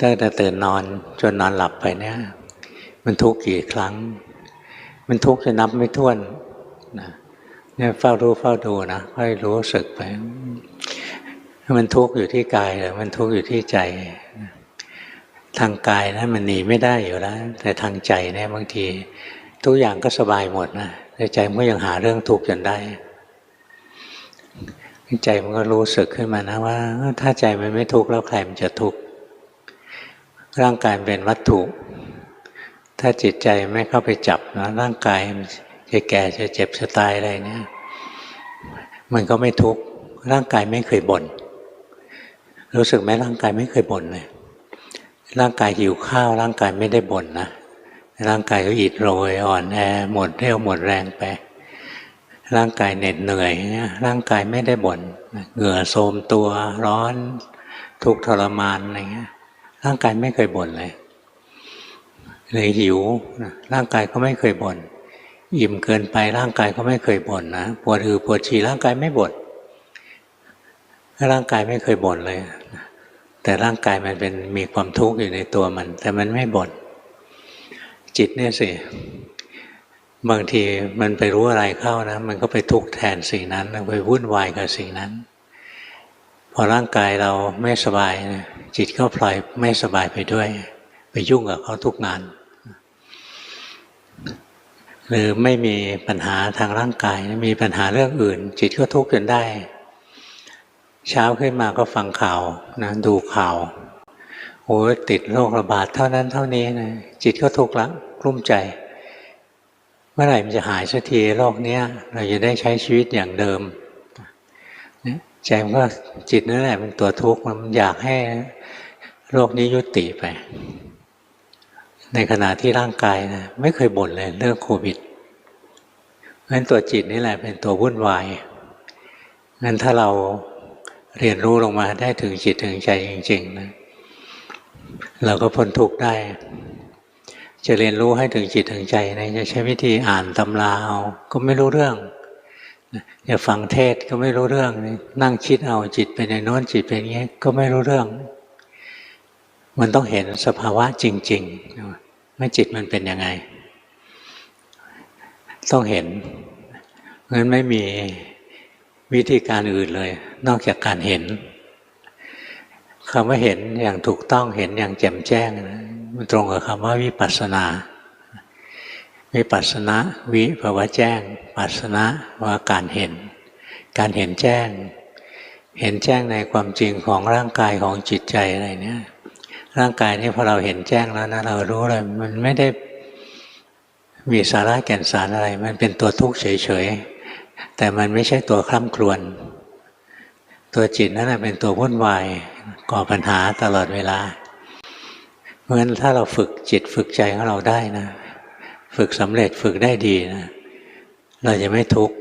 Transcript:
ตั้งแต่ตื่นนอนจนนอนหลับไปเนี่ย มันทุกข์กี่ครั้ง มันทุกข์จะนับไม่ถ้วนนะเนี่ยเฝ้ารู้เฝ้าดูนะค่อยรู้สึกไป มันทุกข์อยู่ที่กายหรือมันทุกข์อยู่ที่ใจ ทางกายนะมันหนีไม่ได้อยู่แล้ว แต่ทางใจเนี่ยบางที ทุกอย่างก็สบายหมดนะแต่ใจมันก็ยังหาเรื่องทุกข์จนได้ใจมันก็รู้สึกขึ้นมานะว่า ถ้าใจมันไม่ทุกข์แล้วใครมันจะทุกข์ ร่างกายเป็นวัตถุ ถ้าจิตใจไม่เข้าไปจับนะร่างกายจะแก่จะเจ็บจะตายอะไรเนี่ย มันก็ไม่ทุกข์ร่างกายไม่เคยบน่นรู้สึกไหมร่างกายไม่เคยบ่นเลยร่างกายหิวข้าว ร่างกายไม่ได้บ่นนะร่างกายก็อิดโรยอ่อนแอหมดเรี่ยวหมดแรงไป ร่างกายเหน็ดเหนื่อยเนี่ยร่างกายไม่ได้บน่นเหงื่อโทมตัวร้อนทุกทรมานอะไรเงี้ย ร่างกายไม่เคยบ่นเลยเลยหิวร่างกายก็ไม่เคยบน่นอิ่มเกินไปร่างกายก็ไม่เคยบ่นนะปวดอือปวดฉี่ร่างกายไม่บ่นร่างกายไม่เคยบ่นเลย แต่ร่างกายมันเป็นมีความทุกข์อยู่ในตัวมัน แต่มันไม่บ่นจิตเนี่ยสิบางทีมันไปรู้อะไรเข้านะ มันก็ไปทุกข์แทนสิ่งนั้นไปวุ่นวายกับสิ่งนั้น พอร่างกายเราไม่สบายจิตก็พลอยไม่สบายไปด้วย ไปยุ่งกับเขาทุกงาน หรือไม่มีปัญหาทางร่างกาย มีปัญหาเรื่องอื่น จิตก็ทุกข์จนได้ เช้าขึ้นมาก็ฟังข่าวนะดูข่าวโอ้ติดโรคระบาดเท่านั้นเท่านี้นะจิตก็ทุกข์ละกลุ้มใจ เมื่อไหร่มันจะหายสักทีโรคเนี้ย เราจะได้ใช้ชีวิตอย่างเดิม ใจมันก็จิตนั่นแหละเป็นตัวทุกข์มันอยากให้โรคนี้ยุติไป ในขณะที่ร่างกายนะไม่เคยบ่นเลยเรื่องโควิดเพราะฉะนั้นตัวจิตนี่แหละเป็นตัววุ่นวายงั้นถ้าเราเรียนรู้ลงมาได้ถึงจิตถึงใจจริงๆนะเราก็พ้นทุกข์ได้ จะเรียนรู้ให้ถึงจิตถึงใจนะจะใช้วิธีอ่านตำราเอาก็ไม่รู้เรื่อง จะฟังเทศก็ไม่รู้เรื่องนั่งคิดเอาจิตไปในโน้นจิตเป็นอย่างนี้ก็ไม่รู้เรื่อง มันต้องเห็นสภาวะจริงๆว่าจิตมันเป็นยังไง ต้องเห็นงั้นไม่มีวิธีการอื่นเลย นอกจากการเห็นคำว่าเห็นอย่างถูกต้องเห็นอย่างแจ่มแจ้งนะมันตรงกับคำว่าวิปัสสนา วิปัสสนาวิแปลว่าแจ้ง ปัสสนาว่าการเห็น การเห็นแจ้ง เห็นแจ้งในความจริงของร่างกายของจิตใจอะไรเนี่ยร่างกายนี่พอเราเห็นแจ้งแล้วนะเรารู้เลยมันไม่ได้มีสาระแก่นสารอะไร มันเป็นตัวทุกข์เฉยๆแต่มันไม่ใช่ตัวคล่ำครวญตัวจิตนั่นแหละเป็นตัววุ่นวายก่อปัญหาตลอดเวลา เพราะฉะนั้นถ้าเราฝึกจิตฝึกใจของเราได้นะ ฝึกสำเร็จฝึกได้ดีนะเราจะไม่ทุกข์